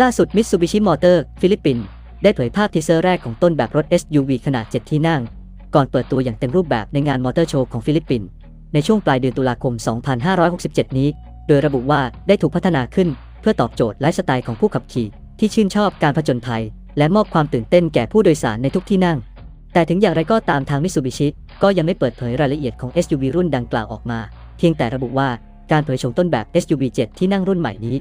ล่าสุด Mitsubishi Motor ฟิลิปปินส์ได้เผยภาพทีเซอร์แรกของต้นแบบรถ SUV ขนาด 7 ที่นั่ง ก่อนเปิดตัวอย่างเต็มรูปแบบในงานมอเตอร์โชว์ของฟิลิปปินส์ในช่วงปลายเดือนตุลาคม 2567 นี้ โดยระบุว่าได้ถูกพัฒนาขึ้นเพื่อตอบโจทย์ไลฟ์สไตล์ของผู้ขับขี่ ที่ชื่นชอบการผจญภัย และมอบความตื่นเต้นแก่ผู้โดยสารในทุกที่นั่ง แต่ถึงอย่างไรก็ตามทาง Mitsubishi ก็ยังไม่เปิดเผยรายละเอียดของ SUV รุ่นดังกล่าวออกมา เพียงแต่ระบุว่าการเผยโฉมต้นแบบ SUV 7 ที่นั่งรุ่นใหม่นี้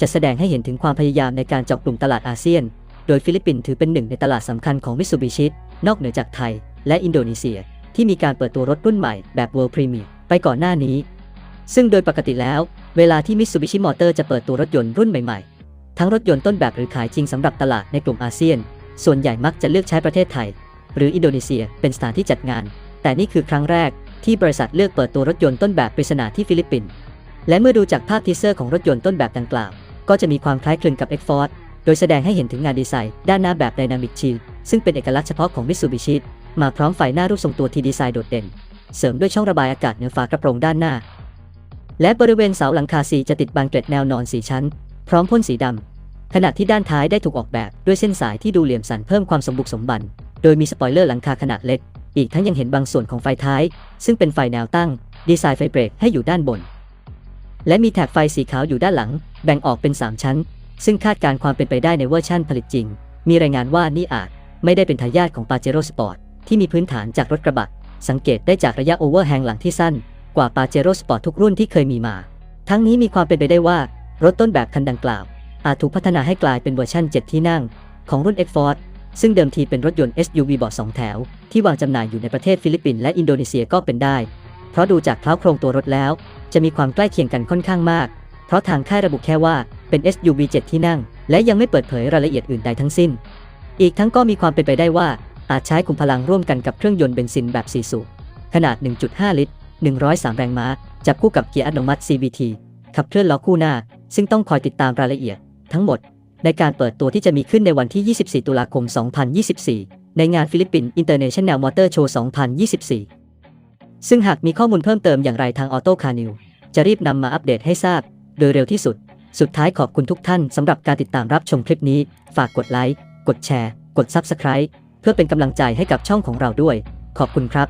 จะแสดงให้เห็นถึงความพยายามในการเจาะกลุ่มตลาดอาเซียน โดยฟิลิปปินส์ถือเป็นหนึ่งในตลาดสำคัญของมิ t ซูบิชินอกเหนือจากไทย และอินโดนีเซีย ที่มีการเปิดตัวรถรุ่นใหม่แบบ World Premiere ไปก่อนหน้านี้ ซึ่งโดยปกติแล้ว เวลาที่มิ t ซูบิชิมอเตอร์จะเปิดตัวรถยนต์รุ่นใหม่ๆ ทั้งรถยนต์ต้นแบบหรือขายจริงสำหรับตลาดในกลุ่มอาเซียน ส่วนใหญ่มักจะเลือกใช้ประเทศไทย หรืออินโดนีเซียเป็นสถานที่จัดงาน แต่นี่คือครั้งแรกที่บริษัทเลือกเปิดตัวรถยนต์ต้นแบบปริศนาที่ฟิลิปปินส์และเมื่อดูจากภาพทีเซอร์ของรถยนต์ต้นแบบดังกล่าว ก็จะมีความคล้ายคลึงกับ X-Force โดยแสดงให้เห็นถึงงานดีไซน์ ด้านหน้าแบบ Dynamic Shield ซึ่งเป็นเอกลักษณ์เฉพาะของ Mitsubishi มาพร้อมไฟหน้ารูปทรงตัวที่ดีไซน์โดดเด่น เสริมด้วยช่องระบายอากาศเหนือฝากระโปรงด้านหน้า และบริเวณเสาหลังคาสีจะติดบานเกล็ดแนวนอนสีชั้น พร้อมพ่นสีดำขณะที่ด้านท้ายได้ถูกออกแบบด้วยเส้นสายที่ดูเหลี่ยมสันเพิ่มความสมบุกสมบัน โดยมีสปอยเลอร์หลังคาขนาดเล็ก อีกทั้งยังเห็นบางส่วนของไฟท้าย ซึ่งเป็นไฟแนวตั้ง ดีไซน์ไฟเบรกให้อยู่ด้านบน และมีแถบไฟสีขาวอยู่ด้านหลัง แบ่งออกเป็น 3 ชั้น ซึ่งคาดการความเป็นไปได้ในเวอร์ชั่นผลิตจริง มีรายงานว่านี่อาจไม่ได้เป็นทายาทของ Pajero Sport ที่มีพื้นฐานจากรถกระบะ สังเกตได้จากระยะโอเวอร์แฮงหลังที่สั้น กว่า Pajero Sport ทุกรุ่นที่เคยมีมา ทั้งนี้มีความเป็นไปได้ว่า รถต้นแบบคันดังกล่าว อาจถูกพัฒนาให้กลายเป็นเวอร์ชั่น 7 ที่นั่ง ของรุ่น X-Force ซึ่งเดิมทีเป็นรถยนต์ SUV บาะสองแถว ที่วางจำหน่ายอยู่ในประเทศฟิลิปปินส์และอินโดนีเซียก็เป็นได้ เพราะดูจากเคล้าโครงตัวรถแล้ว จะมีความใกล้เคียงกันค่อนข้างมาก เพราะทางค่ายระบุแค่ว่าเป็น SUV 7 ที่นั่ง และยังไม่เปิดเผยรายละเอียดอื่นใดทั้งสิ้น อีกทั้งก็มีความเป็นไปได้ว่าอาจใช้คุมพลังร่วมกันกับเครื่องยนต์เบนซินแบบ4สูบขนาด 1.5 ลิตร 103 แรงม้า จับคู่กับเกียร์อัตโนมัติ CVT ขับเคลื่อนล้อคู่หน้า ซึ่งต้องคอยติดตามรายละเอียด ทั้งหมด ในการเปิดตัวที่จะมีขึ้นในวันที่ 24 ตุลาคม 2024 ในงานฟิลิปปินส์ International Motor Show 2024 ซึ่งหากมีข้อมูลเพิ่มเติมอย่างไรทาง Auto Car News จะรีบนำมาอัปเดตให้ทราบ โดยเร็วที่สุด สุดท้ายขอบคุณทุกท่านสำหรับการติดตามรับชมคลิปนี้ ฝากกดไลค์ กดแชร์ กด Subscribe เพื่อเป็นกำลังใจให้กับช่องของเราด้วย ขอบคุณครับ